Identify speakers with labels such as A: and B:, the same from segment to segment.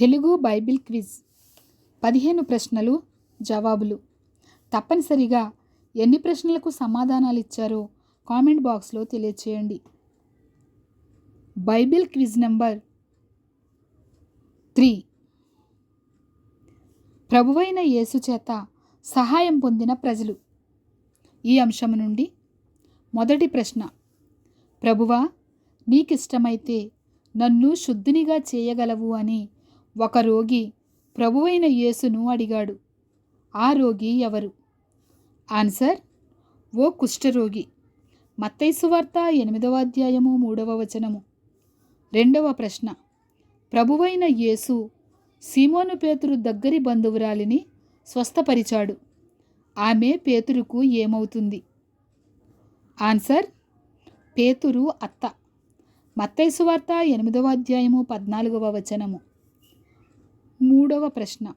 A: Telugu Bible quiz. పదిహేను ప్రశ్నలు జవాబులు. తప్పనిసరిగా ఎన్ని ప్రశ్నలకు సమాధానాలు ఇచ్చారో కామెంట్ బాక్స్లో తెలియచేయండి. Bible quiz number three. ప్రభువైన యేసు చేత సహాయం పొందిన ప్రజలు. ఈ అంశం నుండి మొదటి ప్రశ్న. ప్రభువా నీకిష్టమైతే నన్ను శుద్ధినిగా చేయగలవు అని ఒక రోగి ప్రభువైన యేసును అడిగాడు. ఆ రోగి ఎవరు? ఆన్సర్ ఓ కుష్ఠరోగి. మత్తైసు వార్త ఎనిమిదవ అధ్యాయము మూడవ వచనము. రెండవ ప్రశ్న ప్రభువైన యేసు సీమోను పేతురు దగ్గరి బంధువురాలిని స్వస్థపరిచాడు. ఆమె పేతురుకు ఏమవుతుంది? ఆన్సర్ పేతురు అత్త. మత్తైసు వార్త ఎనిమిదవ అధ్యాయము పద్నాలుగవ వచనము. మూడవ ప్రశ్న.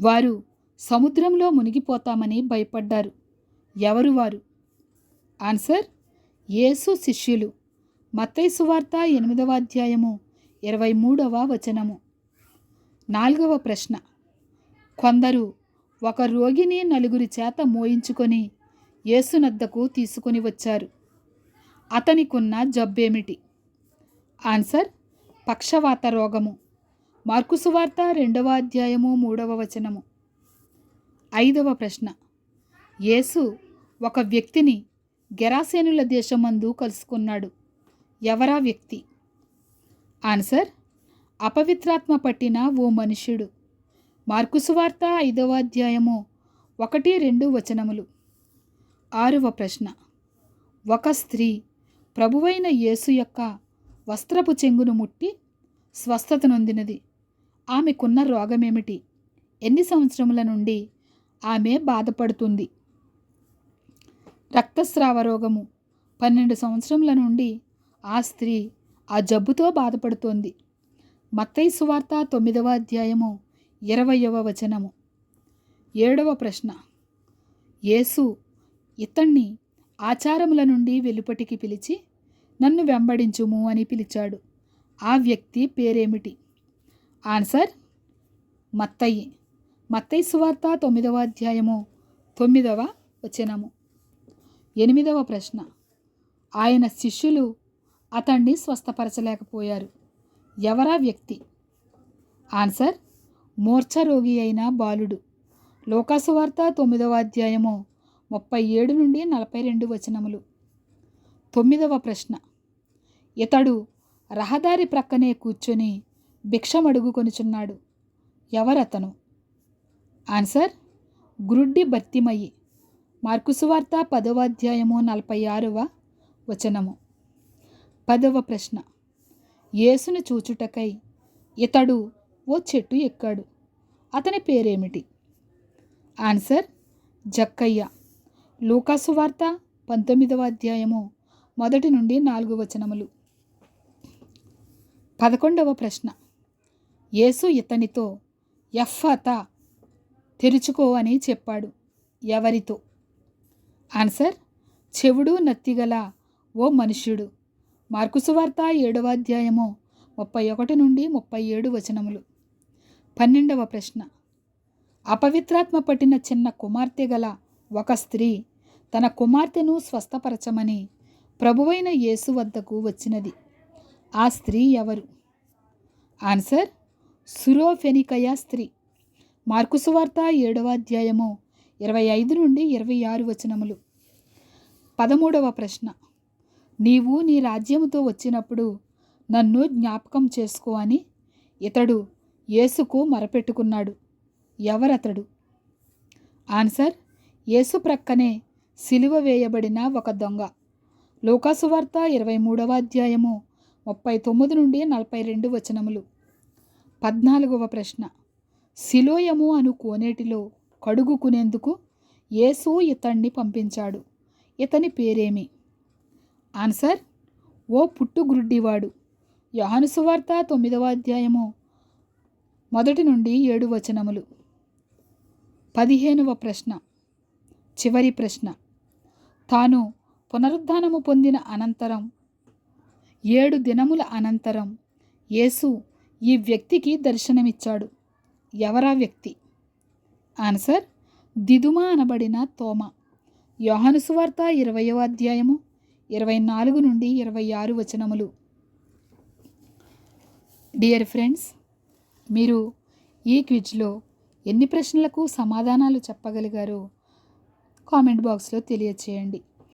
A: వారు సముద్రంలో మునిగిపోతామని భయపడ్డారు. ఎవరు వారు? ఆన్సర్ యేసు శిష్యులు. మత్తైసు వార్త ఎనిమిదవ అధ్యాయము ఇరవై మూడవ వచనము. నాలుగవ ప్రశ్న కొందరు ఒక రోగిని నలుగురి చేత మోయించుకొని యేసునద్దకు తీసుకొని వచ్చారు. అతనికున్న జబ్బేమిటి? ఆన్సర్ పక్షవాత రోగము. మార్కుసు వార్త రెండవ అధ్యాయము మూడవ వచనము. ఐదవ ప్రశ్న. యేసు ఒక వ్యక్తిని గెరాసేనుల దేశమందు కలుసుకున్నాడు. ఎవరా వ్యక్తి? ఆన్సర్ అపవిత్రాత్మ పట్టిన ఓ మనుష్యుడు. మార్కుసు వార్త ఐదవ అధ్యాయము ఒకటి రెండు వచనములు. ఆరవ ప్రశ్న. ఒక స్త్రీ ప్రభువైన యేసు యొక్క వస్త్రపు చెంగును ముట్టి స్వస్థత నొందినది. ఆమెకున్న రోగమేమిటి? ఎన్ని సంవత్సరముల నుండి ఆమె బాధపడుతుంది? రక్తస్రావ రోగము. పన్నెండు సంవత్సరముల నుండి ఆ స్త్రీ ఆ జబ్బుతో బాధపడుతోంది. మత్తయి సువార్త తొమ్మిదవ అధ్యాయము ఇరవయవ వచనము. ఏడవ ప్రశ్న. యేసు ఇతన్ని ఆచారముల నుండి వెలుపటికి పిలిచి నన్ను వెంబడించుము అని పిలిచాడు. ఆ వ్యక్తి పేరేమిటి? ఆన్సర్ మత్తయి. మత్తయి సువార్త తొమ్మిదవ అధ్యాయము తొమ్మిదవ వచనము. ఎనిమిదవ ప్రశ్న. ఆయన శిష్యులు అతన్ని స్వస్థపరచలేకపోయారు. ఎవరా వ్యక్తి? ఆన్సర్ మూర్ఛరోగి అయిన బాలుడు. లోకాసువార్త తొమ్మిదవ అధ్యాయము ముప్పై ఏడు నుండి నలభై రెండు వచనములు. తొమ్మిదవ ప్రశ్న. ఇతడు రహదారి ప్రక్కనే కూర్చొని భిక్షమడుగుకొనుచున్నాడు ఎవరతను? ఆన్సర్ గురుడ్డి భర్తిమయ్యి మార్కుసు వార్త పదవ అధ్యాయము నలభై ఆరవ వచనము. పదవ ప్రశ్న యేసును చూచుటకై ఇతడు ఓ చెట్టు ఎక్కాడు. అతని పేరేమిటి? ఆన్సర్ జక్కయ్య. లూకాసు వార్త పంతొమ్మిదవ అధ్యాయము మొదటి నుండి నాలుగు వచనములు. పదకొండవ ప్రశ్న యేసు ఇతనితో ఎఫ్ఫత తెరుచుకో అని చెప్పాడు ఎవరితో? ఆన్సర్ చెవుడు నత్తిగల ఓ మనుష్యుడు. మార్కుసువార్త ఏడవ అధ్యాయము ముప్పై ఒకటి నుండి ముప్పై ఏడు వచనములు. పన్నెండవ ప్రశ్న. అపవిత్రాత్మ పట్టిన చిన్న కుమార్తె గల ఒక స్త్రీ తన కుమార్తెను స్వస్థపరచమని ప్రభువైన యేసు వద్దకు వచ్చినది. ఆ స్త్రీ ఎవరు? ఆన్సర్ సురోఫెనికయ స్త్రీ. మార్కుసు వార్త ఏడవ అధ్యాయము ఇరవై ఐదు నుండి ఇరవై ఆరు వచనములు. పదమూడవ ప్రశ్న. నీవు నీ రాజ్యముతో వచ్చినప్పుడు నన్ను జ్ఞాపకం చేసుకో అని ఇతడు యేసుకు మరపెట్టుకున్నాడు. ఎవరతడు? ఆన్సర్ యేసు ప్రక్కనే సిలువ వేయబడిన ఒక దొంగ. లోకాసు వార్త ఇరవై మూడవ అధ్యాయము ముప్పై తొమ్మిది నుండి నలభై రెండు వచనములు. పద్నాలుగవ ప్రశ్న. శిలోయము అను కోనేటిలో కడుగుకునేందుకు యేసు ఇతన్ని పంపించాడు. ఇతని పేరేమి? ఆన్సర్ ఓ పుట్టుగ్రుడ్డివాడు యహానుసువార్త తొమ్మిదవ అధ్యాయము మొదటి నుండి ఏడు వచనములు. పదిహేనవ ప్రశ్న. చివరి ప్రశ్న. తాను పునరుద్ధానము పొందిన అనంతరం ఏడు దినముల అనంతరం యేసు ఈ వ్యక్తికి దర్శనమిచ్చాడు. ఎవరా వ్యక్తి? ఆన్సర్ దిదుమ అనబడిన తోమ. యోహనుసువార్త ఇరవయో అధ్యాయము ఇరవై నాలుగు నుండి ఇరవై ఆరు వచనములు. డియర్ ఫ్రెండ్స్ మీరు ఈ క్విజ్లో ఎన్ని ప్రశ్నలకు సమాధానాలు చెప్పగలిగారో కామెంట్ బాక్స్లో తెలియచేయండి.